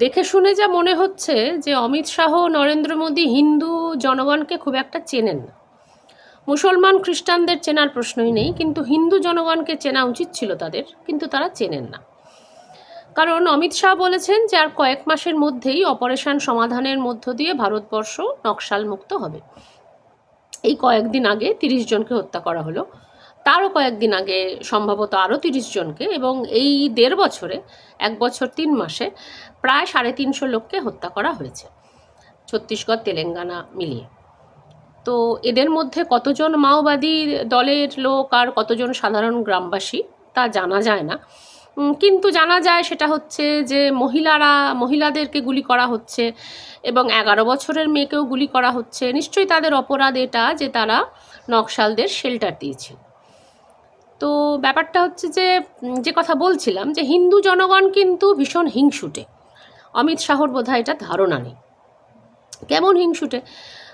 দেখে শুনে যা মনে হচ্ছে যে অমিত শাহ, নরেন্দ্র মোদী হিন্দু জনগণকে খুব একটা চেনেন না। মুসলমান খ্রিস্টানদের চেনার প্রশ্নই নেই, কিন্তু হিন্দু জনগণকে চেনা উচিত ছিল তাদের, কিন্তু তারা চেনেন না। কারণ অমিত শাহ বলেছেন যে আর কয়েক মাসের মধ্যেই অপারেশন সমাধানের মধ্য দিয়ে ভারতবর্ষ নকশাল মুক্ত হবে। এই কয়েকদিন আগে তিরিশ জনকে হত্যা করা হলো। তারও কয়েকদিন আগে সম্ভবত আরও তিরিশ জনকে এবং এই দেড় বছরে, এক বছর তিন মাসে প্রায় সাড়ে তিনশো লোককে হত্যা করা হয়েছে, ছত্তিশগড়, তেলেঙ্গানা মিলিয়ে। তো এদের মধ্যে কতজন মাওবাদী দলের লোক আর কতজন সাধারণ গ্রামবাসী তা জানা যায় না। কিন্তু জানা যায় সেটা হচ্ছে যে মহিলারা, মহিলাদেরকে গুলি করা হচ্ছে এবং এগারো বছরের মেয়েকেও গুলি করা হচ্ছে। নিশ্চয়ই তাদের অপরাধ এটা যে তারা নকশালদের শেল্টার দিয়েছিল। তো ব্যাপারটা হচ্ছে যে যে কথা বলছিলাম যে হিন্দু জনগণ কিন্তু ভীষণ হিংসুটে। অমিত শাহর বোধহয় এটা ধারণা নেই। কেমন হিংসুটে?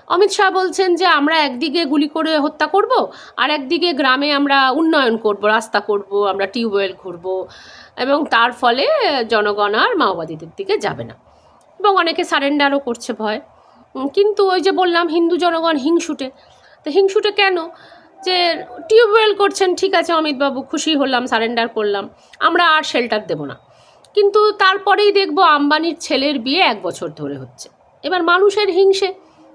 অমিত শাহ বলছেন যে, আমরা একদিকে গুলি করে হত্যা করব, আর একদিকে গ্রামে আমরা উন্নয়ন করব, রাস্তা করব, আমরা টিউবওয়েল করব এবং তার ফলে জনগণ আর মাওবাদীদের দিকে যাবে না। এবং অনেকে সারেন্ডারও করছে ভয়। কিন্তু ওই যে বললাম, হিন্দু জনগণ হিংসুটে। তো হিংসুটে কেন? যে টিউবওয়েল করছেন, ঠিক আছে অমিতবাবু, খুশি হলাম, সারেন্ডার করলাম, আমরা আর শেল্টার দেব না। কিন্তু তারপরেই দেখব আম্বানির ছেলের বিয়ে এক বছর ধরে হচ্ছে। এবার মানুষের হিংসে,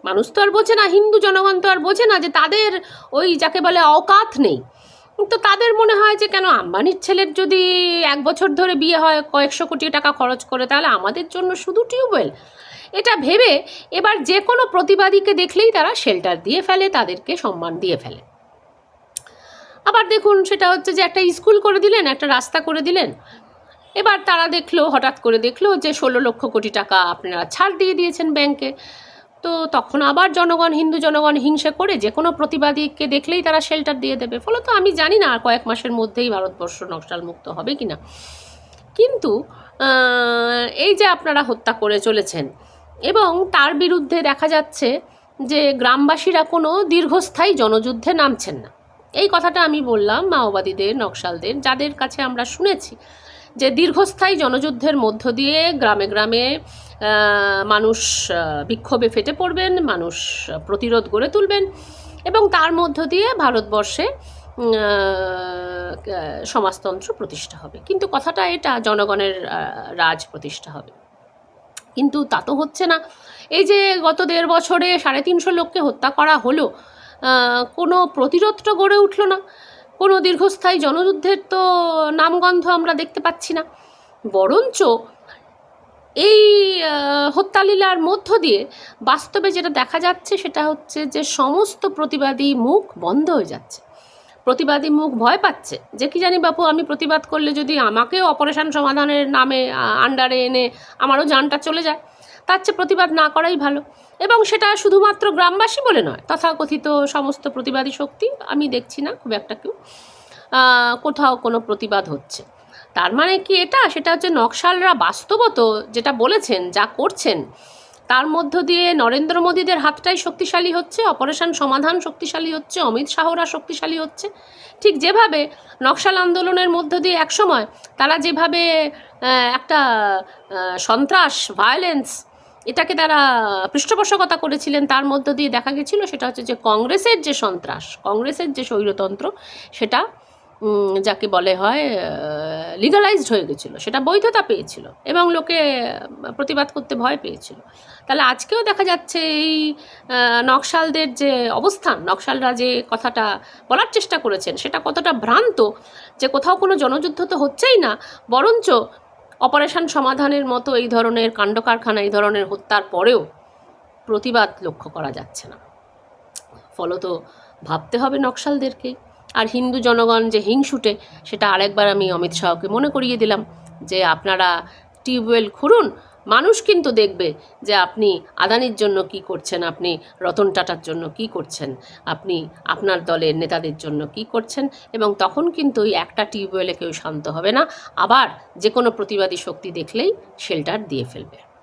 মানুষ তো আর বোঝে না, হিন্দু জনগণ তো আর বোঝে না যে তাদের ওই যাকে বলে অকাত নেই। তো তাদের মনে হয় যে কেন আম্বানির ছেলের যদি এক বছর ধরে বিয়ে হয়, কয়েকশো কোটি টাকা খরচ করে, তাহলে আমাদের জন্য শুধু টিউবওয়েল। এটা ভেবে এবার যে কোনো প্রতিবাদীকে দেখলেই তারা শেল্টার দিয়ে ফেলে, তাদেরকে সম্মান দিয়ে ফেলে। আবার দেখুন, সেটা হচ্ছে যে একটা স্কুল করে দিলেন, একটা রাস্তা করে দিলেন। এবার তারা দেখল, হঠাৎ করে দেখল যে ষোলো লক্ষ কোটি টাকা আপনারা ছাড় দিয়ে দিয়েছেন ব্যাংকে। তো তখন আবার জনগণ, হিন্দু জনগণ হিংসে করে যে কোনো প্রতিবাদীকে দেখলেই তারা শেল্টার দিয়ে দেবে। ফলত আমি জানি না আর কয়েক মাসের মধ্যেই ভারতবর্ষ নকশাল মুক্ত হবে কি না। কিন্তু এই যে আপনারা হত্যা করে চলেছেন এবং তার বিরুদ্ধে দেখা যাচ্ছে যে গ্রামবাসীরা কোনো দীর্ঘস্থায়ী জনযুদ্ধে নামছেন না। এই কথাটা আমি বললাম মাওবাদীদের, নকশালদের, যাদের কাছে আমরা শুনেছি যে দীর্ঘস্থায়ী জনযুদ্ধের মধ্য দিয়ে গ্রামে গ্রামে মানুষ বিক্ষোভে ফেটে পড়বেন, মানুষ প্রতিরোধ গড়ে তুলবেন এবং তার মধ্য দিয়ে ভারতবর্ষে সমাজতন্ত্র প্রতিষ্ঠা হবে। কিন্তু কথাটা এটা, জনগণের রাজ প্রতিষ্ঠা হবে। কিন্তু তা তো হচ্ছে না। এই যে গত দেড় বছরে সাড়ে তিনশো লোককে হত্যা করা হলো কোনো প্রতিরোধটা গড়ে উঠল না। কোনো দীর্ঘস্থায়ী জনযুদ্ধের তো নামগন্ধ আমরা দেখতে পাচ্ছি না। বরঞ্চ এই হত্যালীলার মধ্য দিয়ে বাস্তবে যেটা দেখা যাচ্ছে সেটা হচ্ছে যে সমস্ত প্রতিবাদী মুখ বন্ধ হয়ে যাচ্ছে। প্রতিবাদী মুখ ভয় পাচ্ছে। যে কি জানি বাপু, আমি প্রতিবাদ করলে যদি আমাকেও অপারেশন সমাধানের নামে আন্ডারে এনে আমারও জানটা চলে যায়। তার চেয়ে প্রতিবাদ না করাই ভালো। এবং সেটা শুধুমাত্র গ্রামবাসী বলে নয়, তথাকথিত সমস্ত প্রতিবাদী শক্তি আমি দেখছি না, খুব একটা কেউ কোথাও কোনো প্রতিবাদ হচ্ছে। তার মানে কি এটা? সেটা হচ্ছে নকশালরা বাস্তবত যেটা বলেছেন, যা করছেন, তার মধ্য দিয়ে নরেন্দ্র মোদীদের হাতটাই শক্তিশালী হচ্ছে, অপারেশন সমাধান শক্তিশালী হচ্ছে, অমিত শাহরা শক্তিশালী হচ্ছে। ঠিক যেভাবে নকশাল আন্দোলনের মধ্য দিয়ে একসময় তারা যেভাবে একটা সন্ত্রাস ভায়োলেন্স এটাকে তারা পৃষ্ঠপোষকতা করেছিলেন, তার মধ্য দিয়ে দেখা গেছিল সেটা হচ্ছে যে কংগ্রেসের যে সন্ত্রাস, কংগ্রেসের যে স্বৈরতন্ত্র, সেটা যাকে বলে হয় লিগালাইজড হয়ে গেছিল, সেটা বৈধতা পেয়েছিল এবং লোকে প্রতিবাদ করতে ভয় পেয়েছিল। তাহলে আজকেও দেখা যাচ্ছে এই নকশালদের যে অবস্থান, নকশালরা যে কথাটা বলার চেষ্টা করেছেন, সেটা কতটা ভ্রান্ত যে কোথাও কোনো জনযুদ্ধ তো হচ্ছেই না, বরঞ্চ অপারেশন সমাধানের মতো এই ধরনের কাণ্ডকারখানা, এই ধরনের হত্যার পরেও প্রতিবাদ লক্ষ্য করা যাচ্ছে না। ফলত ভাবতে হবে নকশালদেরকে। আর হিন্দু জনগণ যে হিংসুটে, সেটা আরেকবার আমি অমিত শাহকে মনে করিয়ে দিলাম যে আপনারা টিউবওয়েল খুঁড়ুন মানুষ কিন্তু দেখবে যে আপনি আদানির জন্য কি করছেন, আপনি রতন টাটার জন্য কি করছেন, আপনি আপনার দলের নেতাদের জন্য কি করছেন এবং তখন কিন্তু ওই একটা টিউবওয়েলে কেউ শান্ত হবে না। আবার যে কোনো প্রতিবাদী শক্তি দেখলেই শেল্টার দিয়ে ফেলবে।